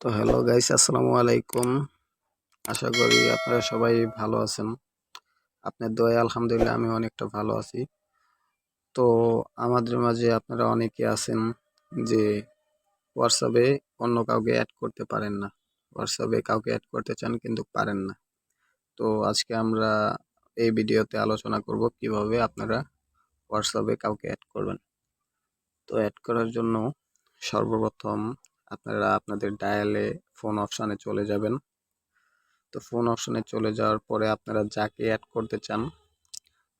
তো hello guys আসসালামু আলাইকুম। আশা করি আপনারা সবাই ভালো আছেন। আপনার দয়া আলহামদুলিল্লাহ আমি অনেকটা ভালো আছি। তো আমাদের মাঝে আপনারা অনেকে আছেন যে হোয়াটসঅ্যাপে অন্য কাউকে অ্যাড করতে পারেন না। হোয়াটসঅ্যাপে কাউকে অ্যাড করতে চান কিন্তু পারেন না। তো আজকে আমরা এই ভিডিওতে আলোচনা করব কীভাবে আপনারা হোয়াটসঅ্যাপে কাউকে অ্যাড করবেন। তো অ্যাড করার জন্য সর্বপ্রথম আপনারা আপনাদের ডায়ালে ফোন অপশানে চলে যাবেন। তো ফোন অপশানে চলে যাওয়ার পরে আপনারা যাকে অ্যাড করতে চান,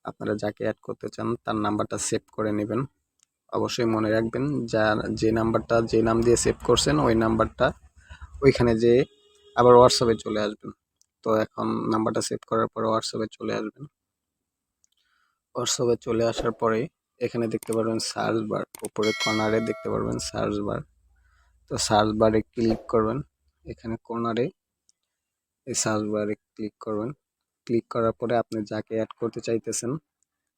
আপনারা যাকে অ্যাড করতে চান, তার নাম্বারটা সেভ করে নেবেন। অবশ্যই মনে রাখবেন, যা, যে নাম্বারটা যে নাম দিয়ে সেভ করছেন, ওই নাম্বারটা ওইখানে যে আবার হোয়াটসঅ্যাপে চলে আসবেন। তো এখন নাম্বারটা সেভ করার পরে হোয়াটসঅ্যাপে চলে আসবেন। হোয়াটসঅ্যাপে চলে আসার পরে এখানে দেখতে পারবেন সার্চ বার উপরে কর্নারে দেখতে পারবেন সার্চ বার তো সার্চ বারে ক্লিক করবেন, এখানে কর্নারে এই সার্চ বারে ক্লিক করবেন। ক্লিক করার পরে আপনি যাকে অ্যাড করতে চাইতেছেন,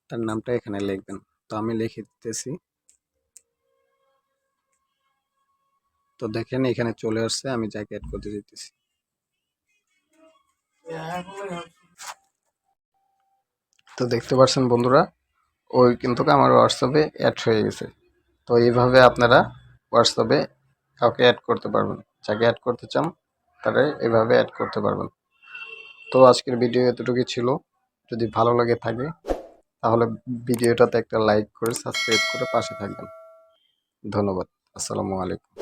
তার নামটা এখানে লিখবেন। তো আমি লিখে দিতেছি। তো দেখেন এখানে চলে আসছে, আমি যাকে অ্যাড করতে দিতেছি তো দেখতে পাচ্ছেন বন্ধুরা, ওই কিন্তু আমার হোয়াটসঅ্যাপে অ্যাড হয়ে গেছে। তো এইভাবে আপনারা হোয়াটসঅ্যাপে কাউকে অ্যাড করতে পারবেন। যাকে অ্যাড করতে চান, তারা এভাবে অ্যাড করতে পারবেন। তো আজকের ভিডিও এতটুকুই ছিল। যদি ভালো লাগে থাকে, তাহলে ভিডিওটাতে একটা লাইক করে সাবস্ক্রাইব করে পাশে থাকবেন। ধন্যবাদ। আসসালামু আলাইকুম।